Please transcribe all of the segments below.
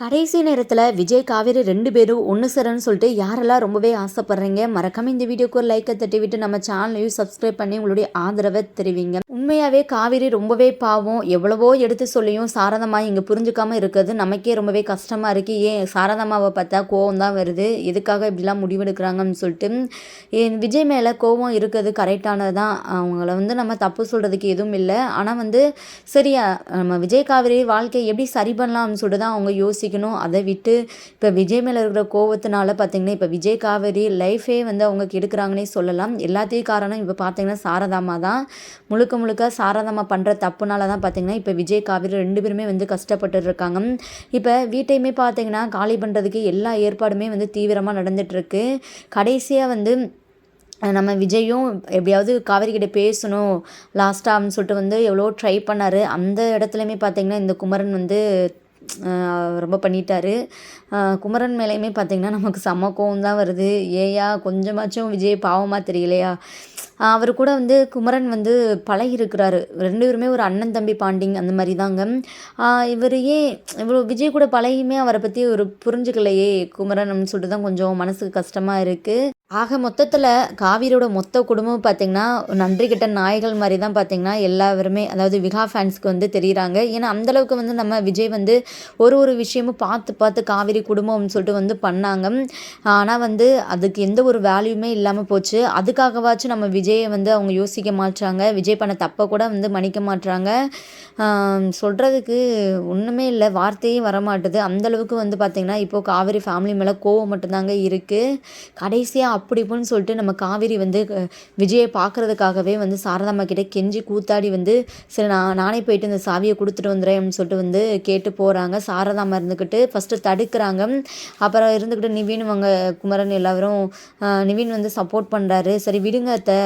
கடைசி நேரத்தில் விஜய் காவேரி ரெண்டு பேரும் ஒன்று சேரன்னு சொல்லிட்டு யாரெல்லாம் ரொம்பவே ஆசைப்படுறீங்க மறக்காம இந்த வீடியோக்கு ஒரு லைக்கை தட்டி விட்டு நம்ம சேனலையும் சப்ஸ்கிரைப் பண்ணி உங்களுடைய ஆதரவை தெரிவிங்க. உண்மையாகவே காவேரி ரொம்பவே பாவம். எவ்வளவோ எடுத்து சொல்லியும் சாரதமாக இங்கே புரிஞ்சுக்காமல் இருக்கிறது நமக்கே ரொம்பவே கஷ்டமாக இருக்குது ஏன் சாரதமாவை பார்த்தா கோவம் தான் வருது. எதுக்காக இப்படிலாம் முடிவெடுக்கிறாங்கன்னு சொல்லிட்டு ஏன் விஜய் மேலே கோவம் இருக்கிறது கரெக்டானது தான். அவங்கள வந்து நம்ம தப்பு சொல்கிறதுக்கு எதுவும் இல்லை. ஆனால் வந்து சரியா நம்ம விஜய் காவேரி வாழ்க்கையை எப்படி சரி பண்ணலாம்னு சொல்லிட்டு தான் அவங்க யோசிக்கணும். அதை விட்டு இப்போ விஜய் மேலே இருக்கிற கோவத்தினால பார்த்திங்கன்னா இப்போ விஜய் காவேரி லைஃபே வந்து அவங்க கெடுக்கிறாங்கன்னே சொல்லலாம். எல்லாத்தையும் காரணம் இப்போ பார்த்திங்கன்னா சாரதாமா தான். முழுக்க முழுக்க சாரதாமா பண்ணுற தப்புனால தான் பார்த்தீங்கன்னா இப்போ விஜய் காவேரி ரெண்டு பேருமே வந்து கஷ்டப்பட்டு இருக்காங்க. இப்போ வீட்டையுமே பார்த்திங்கன்னா காலி பண்ணுறதுக்கு எல்லா ஏற்பாடுமே வந்து தீவிரமாக நடந்துகிட்ருக்கு கடைசியாக வந்து நம்ம விஜயும் எப்படியாவது காவேரி கிட்டே பேசணும் லாஸ்ட்டாக அப்படின்னு சொல்லிட்டு வந்து எவ்வளோ ட்ரை பண்ணார். அந்த இடத்துலையுமே பார்த்திங்கன்னா இந்த குமரன் வந்து ரொம்ப பண்ணிட்டாரு. குமரன் மேலேயுமே பார்த்தீங்கன்னா நமக்கு செம்ம கோவம் தான் வருது. ஏயா கொஞ்சமாச்சும் விஜய் பாவமாக தெரியலையா? அவர் கூட வந்து குமரன் வந்து பழகிருக்கிறாரு ரெண்டு பேருமே ஒரு அண்ணன் தம்பி பாண்டிங் அந்த மாதிரி தாங்க. இவர் ஏன் இவ்வளோ விஜய் கூட பழகியுமே அவரை பற்றி ஒரு புரிஞ்சுக்கலையே குமரன் அப்படின்னு சொல்லிட்டு தான் கொஞ்சம் மனசுக்கு கஷ்டமாக இருக்குது ஆக மொத்தத்தில் காவிரியோட மொத்த குடும்பம் பார்த்திங்கன்னா நன்றி கிட்ட நாய்கள் மாதிரி தான் பார்த்திங்கன்னா எல்லாருமே அதாவது விகா ஃபேன்ஸ்க்கு வந்து தெரியுறாங்க. ஏன்னா அந்தளவுக்கு வந்து நம்ம விஜய் வந்து ஒரு ஒரு விஷயமும் பார்த்து பார்த்து காவிரி குடும்பம்னு சொல்லிட்டு வந்து பண்ணாங்க. ஆனால் வந்து அதுக்கு எந்த ஒரு வேல்யூமே இல்லாமல் போச்சு. அதுக்காகவாச்சும் நம்ம விஜயை வந்து அவங்க யோசிக்க மாட்டாங்க விஜய் பண்ண தப்பை கூட வந்து மன்னிக்க மாட்டுறாங்க சொல்கிறதுக்கு ஒன்றுமே இல்லை. வார்த்தையே வரமாட்டுது. அந்தளவுக்கு வந்து பார்த்திங்கன்னா இப்போது காவிரி ஃபேமிலி மேலே கோவம் மட்டும்தாங்க இருக்குது கடைசியாக அப்படி இப்படின்னு சொல்லிட்டு நம்ம காவேரி வந்து விஜயை பார்க்கறதுக்காகவே வந்து சாரதாம்மா கிட்டே கெஞ்சி கூத்தாடி வந்து சரி நான் நானே போயிட்டு இந்த சாவியை கொடுத்துட்டு வந்துடுறேன் அப்படின்னு சொல்லிட்டு வந்து கேட்டு போகிறாங்க சாரதாம்மா இருந்துக்கிட்டு ஃபஸ்ட்டு தடுக்கிறாங்க. அப்புறம் இருந்துக்கிட்டு நிவின் அவங்க குமரன் எல்லாரும் நிவின் வந்து சப்போர்ட் பண்ணுறாரு சரி விடுங்க அத்தை.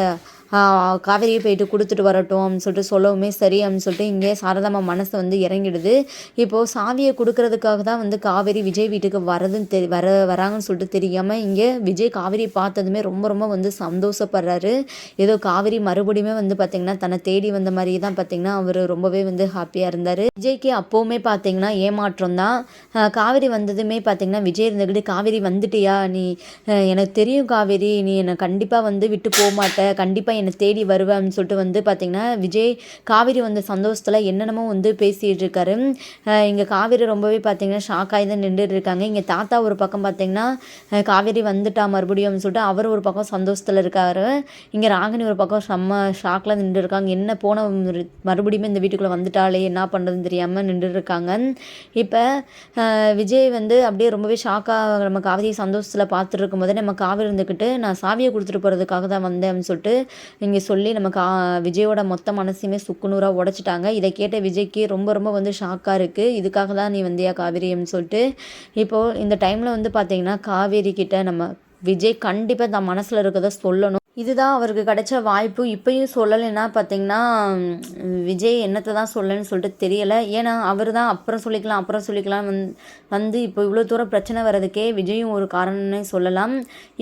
காவேரியை போயிட்டு கொடுத்துட்டு வரட்டும் அப்படின்னு சொல்லிட்டு சொல்லவுமே சரி அப்படின்னு சொல்லிட்டு இங்கே சாரதாம்மா மனசு வந்து இறங்கிடுது. இப்போது சாவியை கொடுக்கறதுக்காக தான் வந்து காவேரி விஜய் வீட்டுக்கு வரதுன்னு தெரி வர வராங்கன்னு சொல்லிட்டு தெரியாமல் இங்கே விஜய் காவேரி பார்த்ததுமே ரொம்ப ரொம்ப வந்து சந்தோஷப்படுறாரு. ஏதோ காவேரி மறுபடியுமே வந்து பார்த்திங்கன்னா தன்னை தேடி வந்த மாதிரி தான் பார்த்திங்கன்னா அவர் ரொம்பவே வந்து ஹாப்பியாக இருந்தார். விஜய்க்கு அப்போவுமே பார்த்தீங்கன்னா ஏமாற்றம் தான். காவேரி வந்ததுமே பார்த்தீங்கன்னா விஜய் இருந்துக்கிட்டு காவேரி வந்துட்டியா? நீ எனக்கு தெரியும் காவேரி நீ என்னை கண்டிப்பாக வந்து விட்டு போக மாட்டேன் கண்டிப்பாக என்னை தேடி வருவேன்னு சொல்லிட்டு வந்து பார்த்திங்கன்னா விஜய் காவேரி வந்த சந்தோஷத்தில் என்னென்னமோ வந்து பேசிகிட்டு இருக்காரு. இங்கே காவேரி ரொம்பவே பார்த்தீங்கன்னா ஷாக் ஆகி தான் நின்றுட்டு இருக்காங்க. இங்கே தாத்தா ஒரு பக்கம் பார்த்திங்கன்னா காவேரி வந்துட்டா மறுபடியும் சொல்லிட்டு அவர் ஒரு பக்கம் சந்தோஷத்தில் இருக்காரு. இங்கே ராகினி ஒரு பக்கம் செம்ம ஷாக்கில் நின்று இருக்காங்க. என்ன போன மறுபடியுமே மறுபடியும் இந்த வீட்டுக்குள்ளே வந்துட்டாலே என்ன பண்ணுறதுன்னு தெரியாமல் நின்று இருக்காங்க. இப்போ விஜய் வந்து அப்படியே ரொம்பவே ஷாக்காக நம்ம காவிரியை சந்தோஷத்தில் பார்த்துட்டு இருக்கும்போதே நம்ம காவிரி இருந்துக்கிட்டு நான் சாவியை கொடுத்துட்டு போகிறதுக்காக தான் வந்தேன் அப்படின்னு சொல்லிட்டு இங்கே சொல்லி நமக்கு விஜயோட மொத்த மனசையுமே சுக்குநூறாக உடைச்சிட்டாங்க. இதை கேட்ட விஜய்க்கு ரொம்ப ரொம்ப வந்து ஷாக்காக இருக்குது இதுக்காக தான் நீ வந்தியா காவேரி அப்படின்னு சொல்லிட்டு. இப்போது இந்த டைமில் வந்து பார்த்தீங்கன்னா காவேரி கிட்ட நம்ம விஜய் கண்டிப்பாக தான் மனசில் இருக்கிறத சொல்லணும். இதுதான் அவருக்கு கிடைச்ச வாய்ப்பு. இப்பயும் சொல்லலைன்னா பார்த்தீங்கன்னா விஜய் என்னத்தை தான் சொல்லன்னு சொல்லிட்டு தெரியலை. ஏன்னா அவர் தான் அப்புறம் சொல்லிக்கலாம் அப்புறம் சொல்லிக்கலாம் வந் வந்து இப்போ இவ்வளோ தூரம் பிரச்சனை வர்றதுக்கே விஜயும் ஒரு காரணம்னே சொல்லலாம்.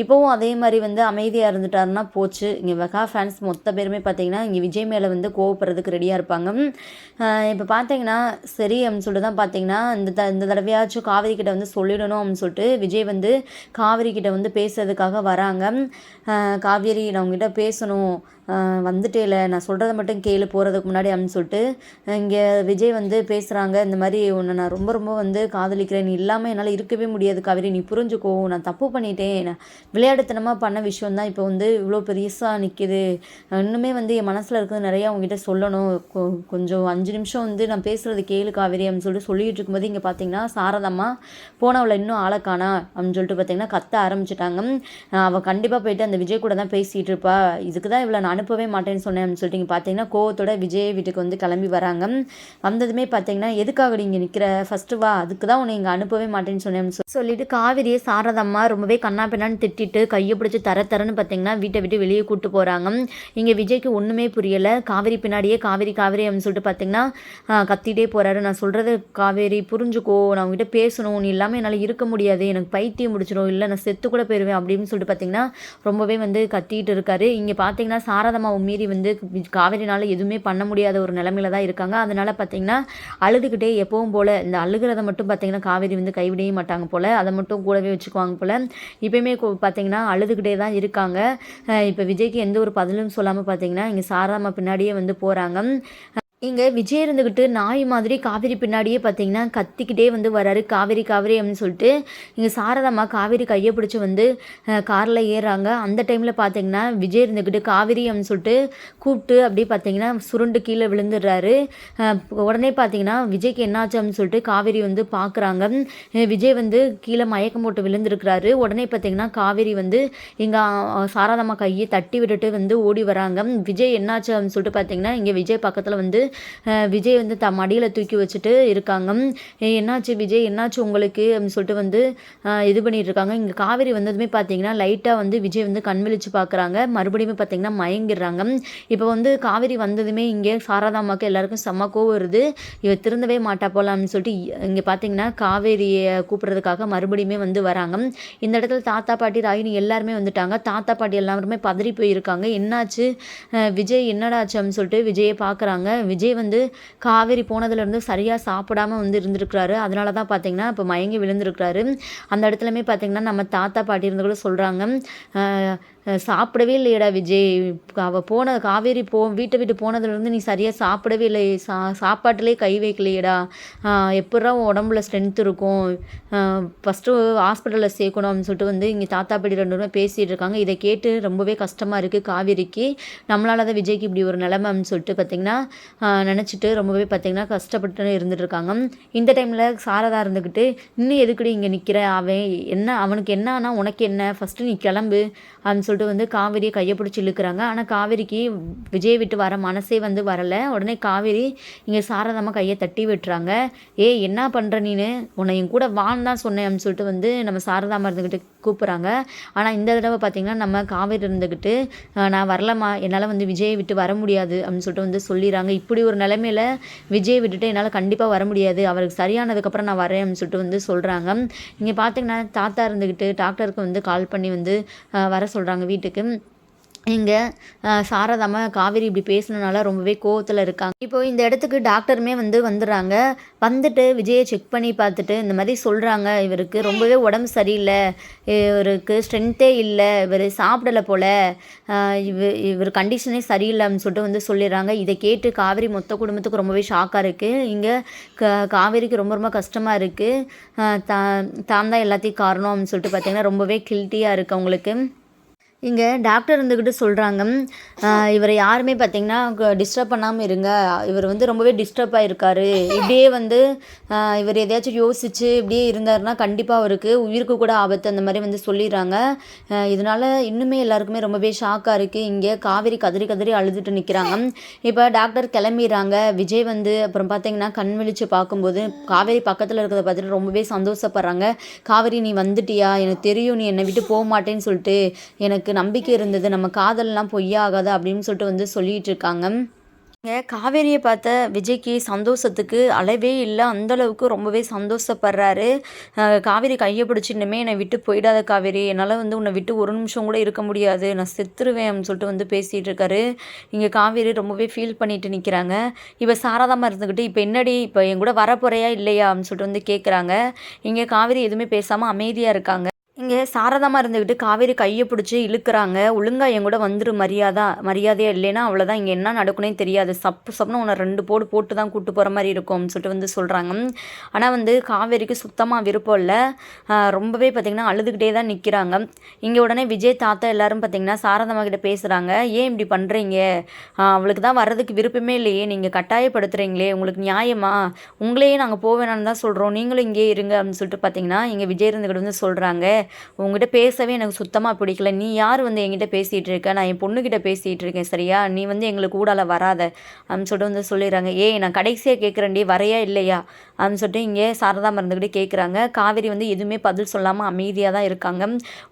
இப்போவும் அதே மாதிரி வந்து அமைதியாக இருந்துட்டாருன்னா போச்சு. இங்கே வெகா ஃபேன்ஸ் மொத்த பேருமே பார்த்தீங்கன்னா இங்கே விஜய் மேலே வந்து கோவப்படுறதுக்கு ரெடியாக இருப்பாங்க. இப்போ பார்த்தீங்கன்னா சரி அப்படின்னு சொல்லிட்டு தான் பார்த்தீங்கன்னா இந்த த இந்த தடவையாச்சும் காவேரி கிட்ட வந்து சொல்லிடணும் அப்படின்னு சொல்லிட்டு விஜய் வந்து காவேரி கிட்ட வந்து பேசுறதுக்காக வராங்க. காவேரி நான் உங்ககிட்ட பேசணும். வந்துட்டே வந்துட்டேல நான் சொல்கிறத மட்டும் கேளு போகிறதுக்கு முன்னாடி அப்படின்னு சொல்லிட்டு இங்கே விஜய் வந்து பேசுகிறாங்க இந்த மாதிரி உன்னை நான் ரொம்ப ரொம்ப வந்து காதலிக்கிறேன். நீ இல்லாமல் என்னால் இருக்கவே முடியாது காவேரி. நீ புரிஞ்சுக்கோ. நான் தப்பு பண்ணிட்டேன். நான் விளையாட்டுத்தனமாக பண்ண விஷயம் தான் இப்போ வந்து இவ்வளோ பெருசாக நிற்கிது இன்னுமே வந்து என் மனசில் இருக்கிறது நிறையா உங்ககிட்ட சொல்லணும். கொ- கொஞ்சம் அஞ்சு நிமிஷம் வந்து நான் பேசுகிறது கேளு காவேரி அப்படின்னு சொல்லிட்டு சொல்லிகிட்டு இருக்கும்போது இங்கே பார்த்தீங்கன்னா சாரதம்மா போனவளை இன்னும் ஆளை காணா அப்படின்னு சொல்லிட்டு பார்த்தீங்கன்னா கத்த ஆரம்பிச்சிட்டாங்க. அவள் கண்டிப்பாக போயிட்டு அந்த விஜய் கூட தான் பேசிகிட்டு இருப்பா. இதுக்கு தான் இவ்வளோ நான் அனுப்பவே மாட்டேன்னு சொன்னேன் அப்படின்னு சொல்லிட்டு இங்கே பார்த்தீங்கன்னா கோவத்தோட விஜய் வீட்டுக்கு வந்து கிளம்பி வராங்க. வந்ததுமே பார்த்தீங்கன்னா எதுக்காக நீங்கள் நிற்கிற ஃபஸ்ட்டு வா அதுக்கு தான் உன்னை இங்கே அனுப்பவே மாட்டேன்னு சொன்னேன். சொல்லிட்டு காவிரியை சாரதம்மா ரொம்பவே கண்ணா பின்னான்னு திட்டிட்டு கையை பிடிச்சி தர தரன்னு பார்த்தீங்கன்னா வீட்டை விட்டு வெளியே கூப்பிட்டு போகிறாங்க இங்கே விஜய்க்கு ஒன்றுமே புரியலை. காவேரி பின்னாடியே காவேரி காவேரி அப்படின்னு சொல்லிட்டு பார்த்தீங்கன்னா கத்திட்டே போகிறாரு நான் சொல்கிறது காவேரி புரிஞ்சுக்கோ. நான் உங்ககிட்ட பேசணும். நீ இல்லாமல் என்னால் இருக்க முடியாது. எனக்கு பைத்தியம் முடிச்சிடும் இல்லை நான் செத்து கூட போயிடுவேன் அப்படின்னு சொல்லிட்டு பார்த்தீங்கன்னா ரொம்பவே வந்து கத்திட்டு இருக்காரு. இங்கே பார்த்தீங்கன்னா சார சாரதாமாவை மீறி வந்து காவேரினால் எதுவுமே பண்ண முடியாத ஒரு நிலமையில தான் இருக்காங்க. அதனால் பார்த்தீங்கன்னா அழுதுகிட்டே எப்பவும் போல் இந்த அழுகிறத மட்டும் பார்த்தீங்கன்னா காவேரி வந்து கைவிடவே மாட்டாங்க போல். அதை மட்டும் கூடவே வச்சுக்குவாங்க போல். இப்போயுமே பார்த்தீங்கன்னா அழுதுகிட்டே தான் இருக்காங்க. இப்போ விஜய்க்கு எந்த ஒரு பதிலும் சொல்லாமல் பார்த்தீங்கன்னா இங்கே சாரதாமா பின்னாடியே வந்து போகிறாங்க இங்கே விஜய் இருந்துக்கிட்டு நாய் மாதிரி காவேரி பின்னாடியே பார்த்தீங்கன்னா கத்திக்கிட்டே வந்து வராரு. காவேரி காவேரி அப்படின்னு சொல்லிட்டு இங்கே சாரதாம்மா காவேரி கையை பிடிச்சி வந்து காரில் ஏறுறாங்க. அந்த டைமில் பார்த்தீங்கன்னா விஜய் இருந்துக்கிட்டு காவேரி அப்படின்னு சொல்லிட்டு கூப்பிட்டு அப்படியே பார்த்தீங்கன்னா சுருண்டு கீழே விழுந்துடுறாரு. உடனே பார்த்தீங்கன்னா விஜய்க்கு என்னாச்சு அப்படின்னு சொல்லிட்டு காவேரி வந்து பார்க்குறாங்க விஜய் வந்து கீழே மயக்கம் போட்டு விழுந்துருக்கிறாரு. உடனே பார்த்தீங்கன்னா காவேரி வந்து இங்கே சாரதாம்மா கையை தட்டி விட்டுட்டு வந்து ஓடி வராங்க. விஜய் என்னாச்சு அப்படின்னு சொல்லிட்டு பார்த்தீங்கன்னா இங்கே விஜய் பக்கத்தில் வந்து விஜய் வந்து த மடியில் தூக்கி வச்சுட்டு இருக்காங்க. என்னாச்சு விஜய்? என்னாச்சு உங்களுக்கு? அப்படின்னு சொல்லிட்டு வந்து இது பண்ணிட்டு இருக்காங்க. இங்கே காவேரி வந்ததுமே பார்த்தீங்கன்னா லைட்டாக வந்து விஜய் வந்து கண் விழிச்சு பார்க்குறாங்க மறுபடியுமே பார்த்தீங்கன்னா மயங்கிடுறாங்க. இப்போ வந்து காவேரி வந்ததுமே இங்கே சாரதாம்மாக்கு எல்லாருக்கும் செம்ம கோவம் வருது. இவ திருந்தவே மாட்டா போல அப்படின்னு சொல்லிட்டு இங்கே பார்த்தீங்கன்னா காவேரியை கூப்பிட்றதுக்காக மறுபடியுமே வந்து வராங்க. இந்த இடத்துல தாத்தா பாட்டி ராகினி எல்லாருமே வந்துட்டாங்க. தாத்தா பாட்டி எல்லாருமே பதறி போயிருக்காங்க. என்னாச்சு? விஜய் என்னடாச்சு அப்படின்னு சொல்லிட்டு விஜயை பார்க்குறாங்க விஜய் விஜய் வந்து காவேரி போனதுலேருந்து சரியாக சாப்பிடாம வந்து இருந்திருக்கிறாரு. அதனால தான் பார்த்தீங்கன்னா இப்போ மயங்கி விழுந்திருக்கிறாரு. அந்த இடத்துலமே பார்த்தீங்கன்னா நம்ம தாத்தா பாட்டி இருந்து கூட சொல்கிறாங்க சாப்பிடவே இல்லையடா விஜய். அவள் போன காவேரி போ வீட்டை விட்டு போனதுலேருந்து நீ சரியாக சாப்பிடவே இல்லை சா சாப்பாட்டிலே கை வைக்கலையேடா. எப்பட்றா உன் உடம்புல ஸ்ட்ரென்த் இருக்கும்? ஃபஸ்ட்டு ஹாஸ்பிட்டலில் சேர்க்கணும் அப்படின்னு சொல்லிட்டு வந்து இங்கே தாத்தா பாட்டி ரெண்டு பேரும் பேசிகிட்டு இருக்காங்க. இதை கேட்டு ரொம்பவே கஷ்டமாக இருக்குது காவேரிக்கு. நம்மளால தான் விஜய்க்கு இப்படி ஒரு நிலைமை அப்படின்னு சொல்லிட்டு பார்த்திங்கன்னா நினச்சிட்டு ரொம்பவே பார்த்திங்கன்னா கஷ்டப்பட்டு இருந்துட்டு இருக்காங்க. இந்த டைமில் சாரதா இருந்துக்கிட்டு இன்னும் எதுக்குடி இங்கே நிற்கிற அவன் என்ன அவனுக்கு என்ன ஆனால் உனக்கு என்ன? ஃபஸ்ட்டு நீ கிளம்பு அப்படின்னு சொல்லிட்டு வந்து காவேரியை கையை பிடிச்சி இழுக்கிறாங்க. ஆனால் காவேரிக்கு விஜய் விட்டு வர மனசே வந்து வரலை. உடனே காவேரி இங்கே சாரதாமா கையை தட்டி விட்டுறாங்க. ஏய் என்ன பண்ணுற நீனு? உன்னை என் கூட வான்னு தான் சொன்னேன் அப்படின்னு சொல்லிட்டு வந்து நம்ம சாரதாமா இருந்துக்கிட்டு கூப்பிட்றாங்க. ஆனால் இந்த தடவை பார்த்திங்கன்னா நம்ம காவேரி இருந்துக்கிட்டு நான் வரலம்மா. என்னால் வந்து விஜயை விட்டு வர முடியாது அப்படின்னு சொல்லிட்டு வந்து சொல்லிடுறாங்க. இப்படி ஒரு நிலைமையில விஜய் விட்டுட்டு என்னால் கண்டிப்பாக வர முடியாது. அவருக்கு சரியானதுக்கப்புறம் நான் வரேன் அப்படின்னு சொல்லிட்டு வந்து சொல்கிறாங்க இங்கே பார்த்தீங்கன்னா தாத்தா இருந்துக்கிட்டு டாக்டருக்கு வந்து கால் பண்ணி வந்து வர சொல்கிறாங்க வீட்டுக்கு. இங்கே சாரதாம்மா காவேரி இப்படி பேசினனால ரொம்பவே கோவத்தில் இருக்காங்க. இப்போது இந்த இடத்துக்கு டாக்டருமே வந்து வந்துடுறாங்க. வந்துட்டு விஜயை செக் பண்ணி பார்த்துட்டு இந்த மாதிரி சொல்கிறாங்க இவருக்கு ரொம்பவே உடம்பு சரியில்லை. இவருக்கு ஸ்ட்ரென்த்தே இல்லை. இவர் சாப்பிடலை போல். இவர் இவர் கண்டிஷனே சரியில்லை அப்படின்னு சொல்லிட்டு வந்து சொல்லிடுறாங்க. இதை கேட்டு காவேரி மொத்த குடும்பத்துக்கு ரொம்பவே ஷாக்காக இருக்குது இங்கே க காவேரிக்கு ரொம்ப ரொம்ப கஷ்டமாக இருக்குது தான் தான் தான் எல்லாத்தையும் காரணம் அப்படின்னு சொல்லிட்டு பார்த்திங்கன்னா ரொம்பவே கில்ட்டியாக இருக்குது அவங்களுக்கு. இங்கே டாக்டர் இருந்துக்கிட்டு சொல்கிறாங்க இவரை யாருமே பார்த்தீங்கன்னா டிஸ்டர்ப் பண்ணாமல் இருங்க. இவர் வந்து ரொம்பவே டிஸ்டர்ப் ஆகிருக்காரு இப்படியே வந்து இவர் எதையாச்சும் யோசித்து இப்படியே இருந்தாருன்னா கண்டிப்பாக அவருக்கு உயிருக்கு கூட ஆபத்து அந்த மாதிரி வந்து சொல்லிடுறாங்க. இதனால் இதனால இன்னுமே எல்லாருக்குமே ரொம்பவே ஷாக்காக இருக்குது இங்கே காவேரி கதறி கதறி அழுதுட்டு நிற்கிறாங்க இப்போ டாக்டர் கிளம்பிடுறாங்க. விஜய் வந்து அப்புறம் பார்த்தீங்கன்னா கண் விழித்து பார்க்கும்போது காவேரி பக்கத்தில் இருக்கிறத பார்த்துட்டு ரொம்பவே சந்தோஷப்படுறாங்க. காவேரி நீ வந்துட்டியா? எனக்கு தெரியும். நீ என்னை விட்டு போக மாட்டேன்னு சொல்லிட்டு எனக்கு நம்பிக்கை இருந்தது நம்ம காதல்லாம் பொய்யாகாது அப்படின்னு சொல்லிட்டு வந்து சொல்லிட்டு இருக்காங்க. காவேரியை பார்த்த விஜய்க்கு சந்தோஷத்துக்கு அளவே இல்லை அந்தளவுக்கு ரொம்பவே சந்தோஷப்படுறாரு. காவேரி கையை பிடிச்சி இன்னுமே என்னை விட்டு போயிடாத காவேரி என்னால் வந்து உன்னை விட்டு ஒரு நிமிஷம் கூட இருக்க முடியாது நான் செத்துருவேன் அப்படின்னு சொல்லிட்டு வந்து பேசிகிட்டு இருக்காரு. இங்கே காவேரி ரொம்பவே ஃபீல் பண்ணிட்டு நிற்கிறாங்க இப்போ சாரதாமா இருந்துக்கிட்டு இப்போ என்னடி இப்போ என் கூட வரப்போறையா இல்லையா? அப்படின்னு சொல்லிட்டு வந்து கேட்குறாங்க இங்கே காவேரி எதுவுமே பேசாமல் அமைதியாக இருக்காங்க. இங்கே சாரதாமா இருந்துக்கிட்டு காவேரி கையை பிடிச்சி இழுக்கிறாங்க. ஒழுங்கா என் கூட வந்துரு மரியாதா மரியாதையே இல்லைன்னா அவ்வளோதான் இங்கே என்ன நடக்குனே தெரியாது. சப்பு சப்புன்னு உன்னை ரெண்டு போடு போட்டு தான் கூட்டு போகிற மாதிரி இருக்கும்னு சொல்லிட்டு வந்து சொல்கிறாங்க ஆனால் வந்து காவேரிக்கு சுத்தமாக விருப்பம் இல்லை. ரொம்பவே பார்த்திங்கன்னா அழுதுகிட்டே தான் நிற்கிறாங்க இங்கே உடனே விஜய் தாத்தா எல்லாரும் பார்த்திங்கன்னா சாரதாமா கிட்ட பேசுகிறாங்க ஏன் இப்படி பண்ணுறீங்க அவளுக்கு தான் வர்றதுக்கு விருப்பமே இல்லையே. நீங்கள் கட்டாயப்படுத்துகிறீங்களே உங்களுக்கு நியாயமா? உங்களையே நாங்கள் போவேணான்னு தான் சொல்கிறோம் நீங்களும் இங்கே இருங்க அப்படின்னு சொல்லிட்டு பார்த்தீங்கன்னா இங்கே விஜய் இருந்துக்கிட்டு வந்து சொல்கிறாங்க உங்ககிட்ட பேசவே எனக்கு சுத்தமாக பிடிக்கல. நீ யார் வந்து என்கிட்ட பேசிகிட்டு இருக்க? நான் என் பொண்ணுக்கிட்ட பேசிகிட்டு இருக்கேன் சரியா? நீ வந்து எங்களுக்கு கூடால வராத. அப்படின்னு சொல்லிட்டு வந்து சொல்லிடுறாங்க. ஏய் நான் கடைசியாக கேட்குறேன்டி வரையா இல்லையா? அப்படின்னு சொல்லிட்டு இங்கே சாரதா இருந்துக்கிட்டு கேட்குறாங்க காவேரி வந்து எதுவுமே பதில் சொல்லாமல் அமைதியாக தான் இருக்காங்க.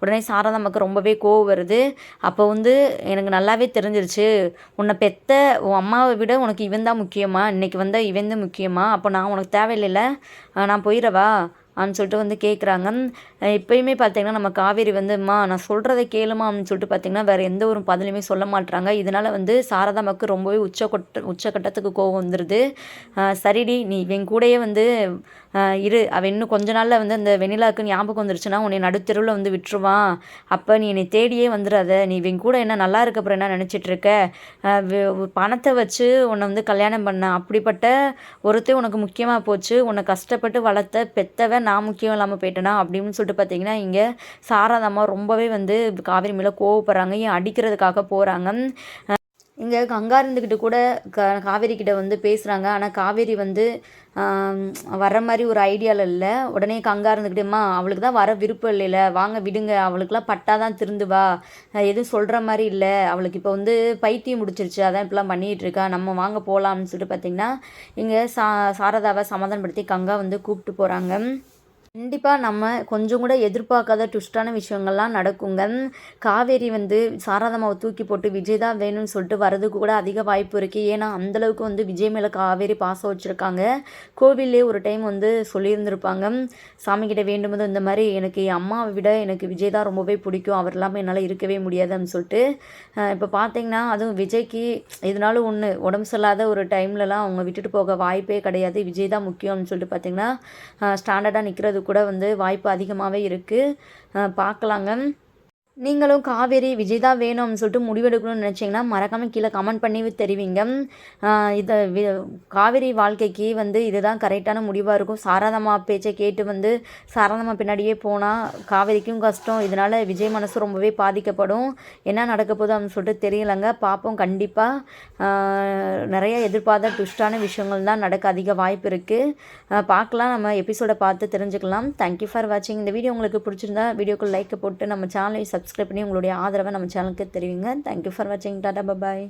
உடனே சாரதாமாக்கு ரொம்பவே கோவம் வருது. அப்போ வந்து எனக்கு நல்லாவே தெரிஞ்சிருச்சு. உன்னை பெத்த உன் அம்மாவை விட உனக்கு இவன் தான் முக்கியமா? இன்னைக்கு வந்தால் இவன் தான் முக்கியமா? அப்போ நான் உனக்கு தேவையில்லைல்ல நான் போயிடவா? அப்படின்னு சொல்லிட்டு வந்து கேட்குறாங்க இப்போயுமே பார்த்தீங்கன்னா நம்ம காவேரி வந்து மா நான் சொல்கிறத கேளுமா அப்படின்னு சொல்லிட்டு பார்த்தீங்கன்னா வேறு எந்த ஒரு பதிலுமே சொல்ல மாட்டுறாங்க இதனால் வந்து சாரதா மக்கு ரொம்பவே உச்சக்கட்ட உச்சக்கட்டத்துக்கு கோவம் வந்துடுது சரிடி நீ இவன் கூடயே வந்து இரு. அவன் இன்னும் கொஞ்ச நாளில் வந்து அந்த வெண்ணிலாவுக்கு ஞாபகம் வந்துருச்சுன்னா உன்னை நடுத்தெருவில் வந்து விட்டுருவான் அப்போ நீ என்னை தேடியே வந்துடாத நீ இவன் கூட என்ன நல்லா இருக்க அப்புறம் என்ன நினச்சிட்ருக்க? பணத்தை வச்சு உன்னை வந்து கல்யாணம் பண்ண. அப்படிப்பட்ட ஒருத்தர் உனக்கு முக்கியமாக போச்சு. உன்னை கஷ்டப்பட்டு வளர்த்த பெத்தவ நான் முக்கியம் இல்லாமல் போயிட்டேனா? அப்படின்னு சொல்லிட்டு பார்த்தீங்கன்னா இங்கே சாரதாம்மா ரொம்பவே வந்து காவேரி மேலே கோவப்படுறாங்க. ஏன் அடிக்கிறதுக்காக போகிறாங்க இங்கே கங்கா இருந்துக்கிட்டு கூட க காவேரி கிட்ட வந்து பேசுகிறாங்க ஆனால் காவேரி வந்து வர மாதிரி ஒரு ஐடியாவில் இல்லை. உடனே கங்கா இருந்துக்கிட்டேம்மா அவளுக்கு தான் வர விருப்பம் இல்லைல்ல வாங்க விடுங்க. அவளுக்குலாம் பட்டாதான் திருந்துவா எதுவும் சொல்கிற மாதிரி இல்லை. அவளுக்கு இப்போ வந்து பைத்தியம் முடிச்சிருச்சு. அதான் இப்படிலாம் பண்ணிகிட்ருக்கா நம்ம வாங்க போகலாம்னு சொல்லிட்டு பார்த்திங்கன்னா இங்கே சா சாரதாவை சமாதானப்படுத்தி கங்கா வந்து கூப்பிட்டு போகிறாங்க கண்டிப்பாக நம்ம கொஞ்சம் கூட எதிர்பார்க்காத ட்விஸ்டான விஷயங்கள்லாம் நடக்குங்க. காவேரி வந்து சாரதாமாவை தூக்கி போட்டு விஜய் தான் வேணும்னு சொல்லிட்டு வரதுக்கு கூட அதிக வாய்ப்பு இருக்குது ஏன்னா அந்தளவுக்கு வந்து விஜய் மேலே காவேரி பாசம் வச்சுருக்காங்க. கோவில்லே ஒரு டைம் வந்து சொல்லியிருந்திருப்பாங்க. சாமிக்கிட்ட வேண்டும்போது இந்த மாதிரி எனக்கு என் அம்மாவை விட எனக்கு விஜய் தான் ரொம்பவே பிடிக்கும். அவர் இல்லாமல் என்னால் இருக்கவே முடியாதுன்னு சொல்லிட்டு இப்போ பார்த்தீங்கன்னா அதுவும் விஜய்க்கு எதுனாலும் ஒன்று உடம்பு சரியில்லாத ஒரு டைம்லலாம் அவங்க விட்டுட்டு போக வாய்ப்பே கிடையாது. விஜய் தான் முக்கியம்னு சொல்லிட்டு பார்த்தீங்கன்னா ஸ்டாண்டர்டாக நிற்கிறது கூட வந்து வாய்ப்பு அதிகமாகவே இருக்குது பார்க்கலாங்க நீங்களும் காவேரி விஜய் தான் வேணும்னு சொல்லிட்டு முடிவெடுக்கணும்னு நினச்சிங்கன்னா மறக்காமல் கீழே கமெண்ட் பண்ணி தெரிவிங்க. இதை வி- காவேரி வாழ்க்கைக்கு வந்து இதுதான் கரெக்டான முடிவாக இருக்கும். சாரதம்மா பேச்சை கேட்டு வந்து சாரதம்மா பின்னாடியே போனால் காவேரிக்கும் கஷ்டம். இதனால் விஜய் மனசு ரொம்பவே பாதிக்கப்படும். என்ன நடக்க போதும் அப்படின்னு சொல்லிட்டு தெரியலங்க. பார்ப்போம் கண்டிப்பாக நிறைய எதிர்பார்த்த ட்விஸ்டான விஷயங்கள் தான் நடக்க அதிக வாய்ப்பு இருக்குது பார்க்கலாம். நம்ம எபிசோடை பார்த்து தெரிஞ்சுக்கலாம். தேங்க்யூ ஃபார் வாட்சிங் இந்த வீடியோ உங்களுக்கு பிடிச்சிருந்தா வீடியோக்கு லைக் போட்டு நம்ம சேனலை சப்ஸ்கிரைப் பண்ணி உங்களுடைய ஆதரவை நம்ம சேனலுக்கு தெரிவிங்க. தேங்க்யூ ஃபார் வாட்சிங் டாடா பபாய்